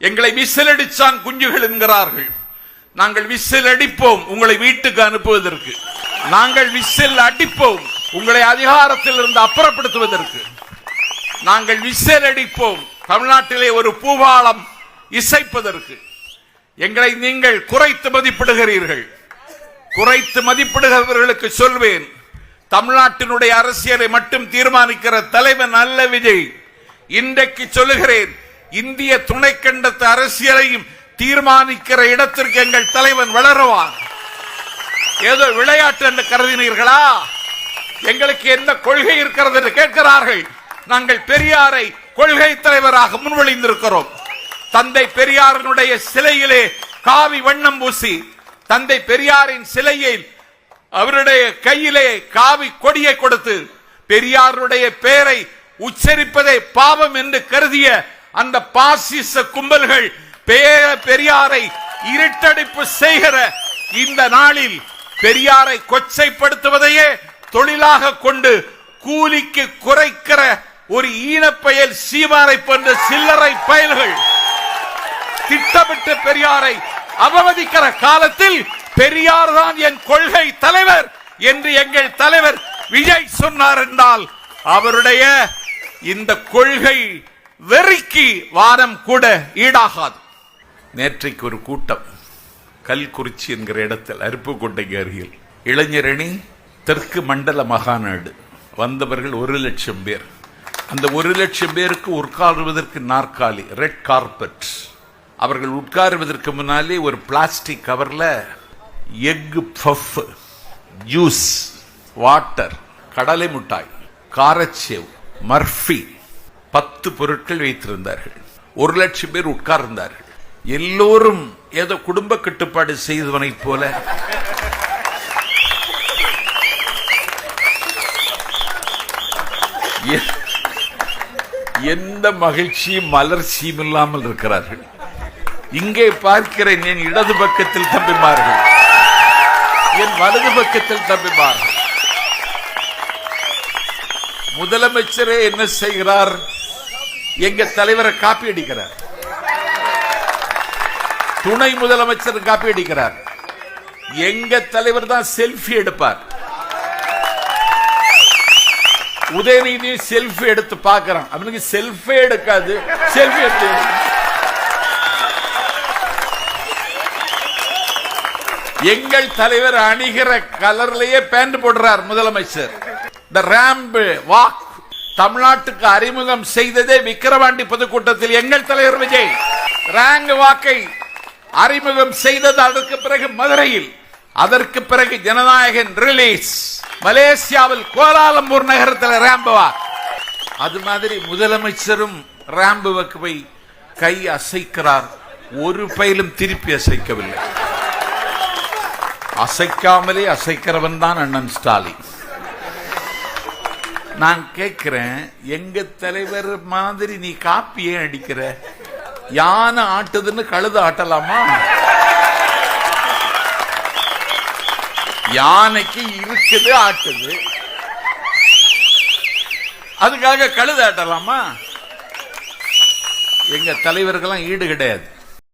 எங்களை விசில் அடிச்சான் குஞ்சுகள் என்கிறார்கள். நாங்கள் விசில் அடிப்போம் உங்களை வீட்டுக்கு அனுப்புவதற்கு. நாங்கள் விசில் அடிப்போம் உங்களை அதிகாரத்தில் இருந்து அப்புறப்படுத்துவதற்கு. நாங்கள் விசில் அடிப்போம் தமிழ்நாட்டிலே ஒரு பூவாளம் இசைப்பதற்கு. எங்களை நீங்கள் குறைத்து மதிப்பிடுகிறீர்கள். குறைத்து மதிப்பிடுகிறவர்களுக்கு சொல்வேன் தமிழ்நாட்டினுடைய அரசியலை மட்டும் தீர்மானிக்கிற தலைவன் அல்ல விஜய். இன்றைக்கு சொல்லுகிறேன் இந்திய துணைக்கண்டத்து அரசியலையும் தீர்மானிக்கிற இடத்திற்கு எங்கள் தலைவன் வளருவான் ஏதோ விளையாட்டு என்று கருதினீர்களா? எங்களுக்கு என்ன கொள்கை இருக்கிறது என்று கேட்கிறார்கள். நாங்கள் பெரியாரை கொள்கை தலைவராக முன்வழிந்திருக்கிறோம். தந்தை பெரியாரினுடைய சிலையிலே காவி வண்ணம் பூசி தந்தை பெரியாரின் சிலையில் அவருடைய கையிலே காவி கொடியை கொடுத்து பெரியாருடைய பெயரை உச்சரிப்பதை பாவம் என்று கருதிய அந்த பாசிச கும்பல்கள் பெய- பெரியாரை இருட்டடிப்பு செய்கிற இந்த நாளில் பெரியாரை கொச்சைப்படுத்துவதையே தொழிலாக கொண்டு கூலிக்கு குறைக்கிற ஒரு ஈனப்பயல் சீமாரை போன்ற சில்லறை பயல்கள் திட்டமிட்டு பெரியாரை அவமதிக்கிற காலத்தில் பெரியார் தான் என் கொள்கை தலைவர் என்று எங்கள் தலைவர் விஜய் சொன்னார் என்றால் அவருடைய இந்த கொள்கை வெறிக்கு வாரம் கூட ஈடாகாது. நேற்றைக்கு ஒரு கூட்டம் கல்குறிச்சி என்கிற இடத்தில் அருப்புக்கோட்டைக்கு அருகில். இளைஞரணி தெற்கு மண்டல மகாநாடு. வந்தவர்கள் ஒரு லட்சம் பேர். அந்த ஒரு லட்சம் பேருக்கு உட்காருவதற்கு நாற்காலி ரெட் கார்பெட். அவர்கள் உட்காருவதற்கு முன்னாலே ஒரு பிளாஸ்டிக் கவர்ல எக் பஃப் ஜூஸ் வாட்டர் கடலை மிட்டாய் காரச்சேவ் மர்ஃபி பத்து பொருட்கள் வைத்திருந்தார்கள். ஒரு லட்சம் பேர் உட்கார்ந்தார்கள். எல்லோரும் ஏதோ குடும்ப கட்டுப்பாடு செய்தவனைப் போல. எந்த மகிழ்ச்சியும் மலர்ச்சியும் இல்லாமல் இருக்கிறார்கள். இங்கே பார்க்கிறேன் என் இடது பக்கத்தில் தம்பிமார்கள். என் வலது பக்கத்தில் தம்பிமார்கள். முதலமைச்சரே என்ன செய்கிறார்? எங்க தலைவரை காப்பி அடிக்கிறார். துணை முதலமைச்சர் காப்பி அடிக்கிறார். எங்க தலைவர் தான் செல்ஃபி எடுப்பார். உதயநிதி செல்ஃபி எடுத்து பார்க்கிறான். அவனுக்கு செல்ஃபே எடுக்காது செல்ஃபி எடுத்து எங்கள் தலைவர் அணிகிற கலர்லயே பேண்ட் போடுறார் முதலமைச்சர். த ரேம்பு வாக் தமிழ்நாட்டுக்கு அறிமுகம் செய்ததே விக்கிரவாண்டி பொதுக்கூட்டத்தில் எங்கள் தலைவர் விஜய். ரேங்க் வாக்கை அறிமுகம் செய்தது அதற்கு பிறகு மதுரையில். அதற்கு பிறகு ஜனநாயகன் ரிலீஸ் மலேசியாவில் கோலாலம்பூர் நகரத்தில் ரேம்பு அது மாதிரி முதலமைச்சரும் ரேம்பு வாக்குவை கை அசைக்கிறார். ஒரு பயிலும் திருப்பி அசைக்கவில்லை. அசைக்காமலே அசைக்கிறவன் தான் அண்ணன் ஸ்டாலின். நான் கேட்கிறேன் எங்க தலைவர் மாதிரி நீ காப்பி ஏன் அடிக்கிற? யானை ஆட்டுதுன்னு கழுத ஆட்டலாமா? யானைக்கு இருக்குது ஆட்டுது. அதுக்காக கழுத ஆட்டலாமா? எங்க தலைவருக்கெல்லாம் ஈடு கிடையாது.